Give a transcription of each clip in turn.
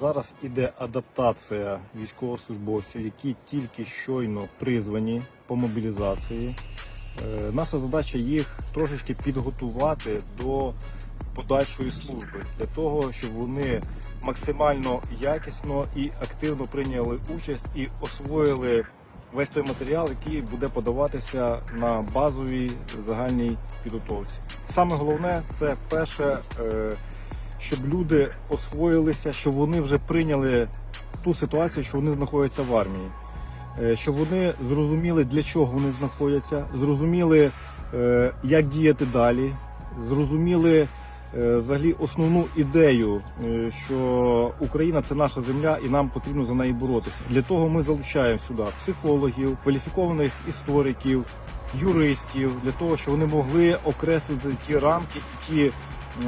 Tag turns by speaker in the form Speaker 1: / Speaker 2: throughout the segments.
Speaker 1: Зараз іде адаптація військовослужбовців, які тільки щойно призвані по мобілізації. Е, Наша задача їх трошечки підготувати до подальшої служби для того, щоб вони максимально якісно і активно прийняли участь і освоїли весь той матеріал, який буде подаватися на базовій загальній підготовці. Саме головне це перше, е, щоб люди освоїлися, щоб вони вже прийняли ту ситуацію, що вони знаходяться в армії. Е, Щоб вони зрозуміли, для чого вони знаходяться, зрозуміли, е, як діяти далі, зрозуміли е, взагалі основну ідею, що Україна це наша земля і нам потрібно за неї боротися. Для того ми залучаємо сюди психологів, кваліфікованих істориків, юристів, для того, щоб вони могли окреслити ті рамки і ті.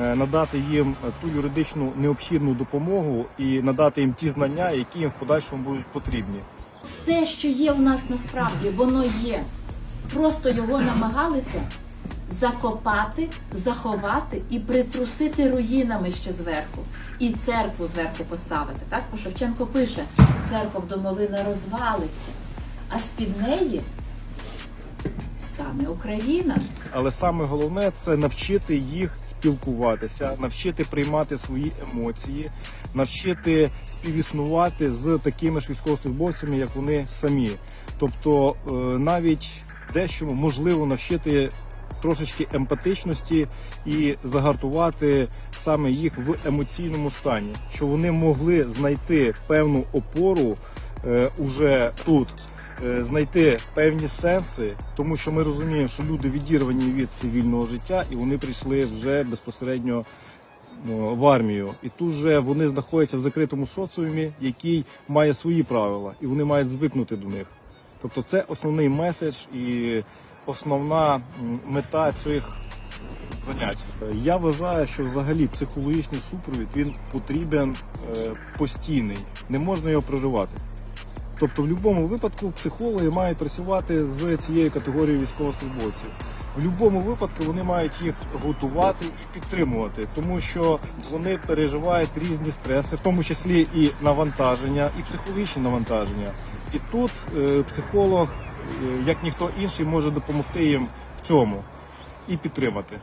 Speaker 1: Е, Надати їм ту юридичну необхідну допомогу і надати їм ті знання, які їм в подальшому будуть потрібні.
Speaker 2: Все, що є в нас насправді, воно є. Просто його намагалися закопати, заховати і притрусити руїнами ще зверху. І церкву зверху поставити. Так? Бо Шевченко пише: церква домовина розвалиться, а з-під неї стане Україна.
Speaker 1: Але саме головне це навчити їх спілкуватися, навчити приймати свої емоції, навчити співіснувати з такими ж військовослужбовцями, як вони самі. Тобто е, навіть дещо можливо навчити трошечки емпатичності і загартувати саме їх в емоційному стані, щоб вони могли знайти певну опору е, уже тут знайти певні сенси, тому що ми розуміємо, що люди відірвані від цивільного життя і вони прийшли вже безпосередньо ну, в армію. І тут же вони знаходяться в закритому соціумі, який має свої правила, і вони мають звикнути до них. Тобто це основний меседж і основна мета цих занять. Я вважаю, що взагалі психологічний супровід він потрібен е, постійний, не можна його проривати. Тобто, в будь-якому випадку психологи мають працювати з цією категорією військовослужбовців. В будь-якому випадку вони мають їх готувати і підтримувати, тому що вони переживають різні стреси, в тому числі і навантаження, і психологічні навантаження. І тут е, психолог, е, як ніхто інший, може допомогти їм в цьому і підтримати.